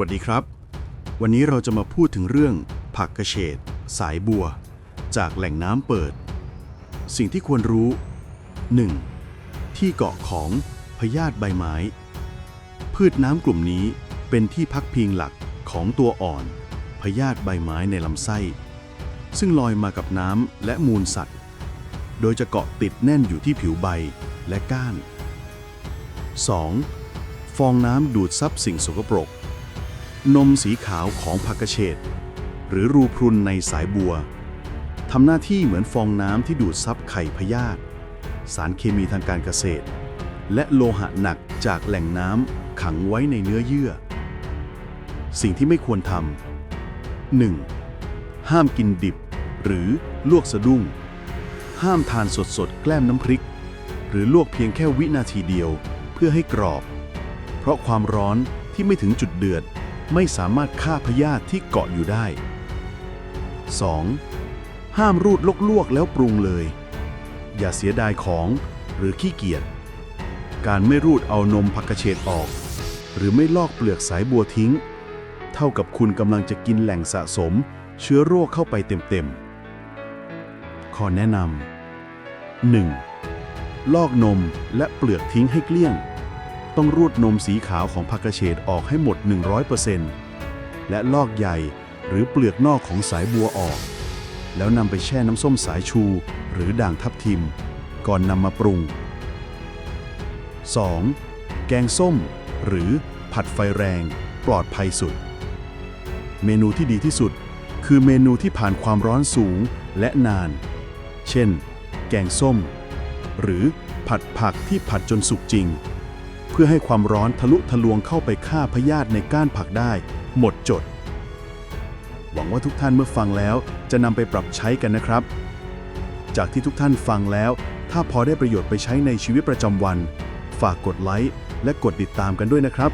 วัสดีครับ วันนี้เราจะมาพูดถึงเรื่อง ผักกระเฉดสายบัว จากแหล่งน้ำเปิด สิ่งที่ควรรู้ 1. ที่เกาะของพยาธิใบไม้ พืชน้ำกลุ่มนี้เป็นที่พักพิงหลักของตัวอ่อนพยาธิใบไม้ในลำไส้ ซึ่งลอยมากับน้ำและมูลสัตว์ โดยจะเกาะติดแน่นอยู่ที่ผิวใบและก้าน 2. ฟองน้ำดูดซับสิ่งสกปรก นมสีขาวของผักกระเฉดหรือรูพรุนในสายบัวทำหน้าที่เหมือนฟองน้ำที่ดูดซับไข่พยาธิสารเคมีทางการเกษตร และโลหะหนักจากแหล่งน้ำขังไว้ในเนื้อเยื่อ สิ่งที่ไม่ควรทำ 1. ห้ามกินดิบ หรือลวกสะดุ้ง ห้ามทานสดๆแกล้มน้ำพริก หรือลวกเพียงแค่วินาทีเดียวเพื่อให้กรอบ เพราะความร้อนที่ไม่ถึงจุดเดือด ไม่สามารถฆ่าพยาธิที่เกาะอยู่ได้ 2. ห้ามรูดลกลวกแล้วปรุงเลย อย่าเสียดายของหรือขี้เกียจ การไม่รูดเอานมผักกระเฉดออก หรือไม่ลอกเปลือกสายบัวทิ้ง เท่ากับคุณกำลังจะกินแหล่งสะสม เชื้อโรคเข้าไปเต็มๆ ข้อแนะนำ 1. ลอกนมและเปลือกทิ้งให้เกลี้ยง ต้องรูดนมสีขาวของผักกระเฉดออกให้หมด 100%และลอกใยหรือเปลือกนอกของสายบัวออก แล้วนำไปแช่น้ำส้มสายชู หรือด่างทับทิม ก่อนนำมาปรุง 2. แกงส้ม หรือผัดไฟแรง ปลอดภัยสุด เมนูที่ดีที่สุด คือเมนูที่ผ่านความร้อนสูงและนาน เช่น แกงส้ม หรือผัดผักที่ผัดจนสุกจริง พื่อให้ความร้อนทะลุทะลวงเข้าไปฆ่าพยาธิในก้านผักได้ หมดจด หวังว่าทุกท่านเมื่อฟังแล้วจะนำไปปรับใช้กันนะครับ จากที่ทุกท่านฟังแล้ว ถ้าพอได้ประโยชน์ไปใช้ในชีวิตประจำวัน ฝากกดไลค์และกดติดตามกันด้วยนะครับ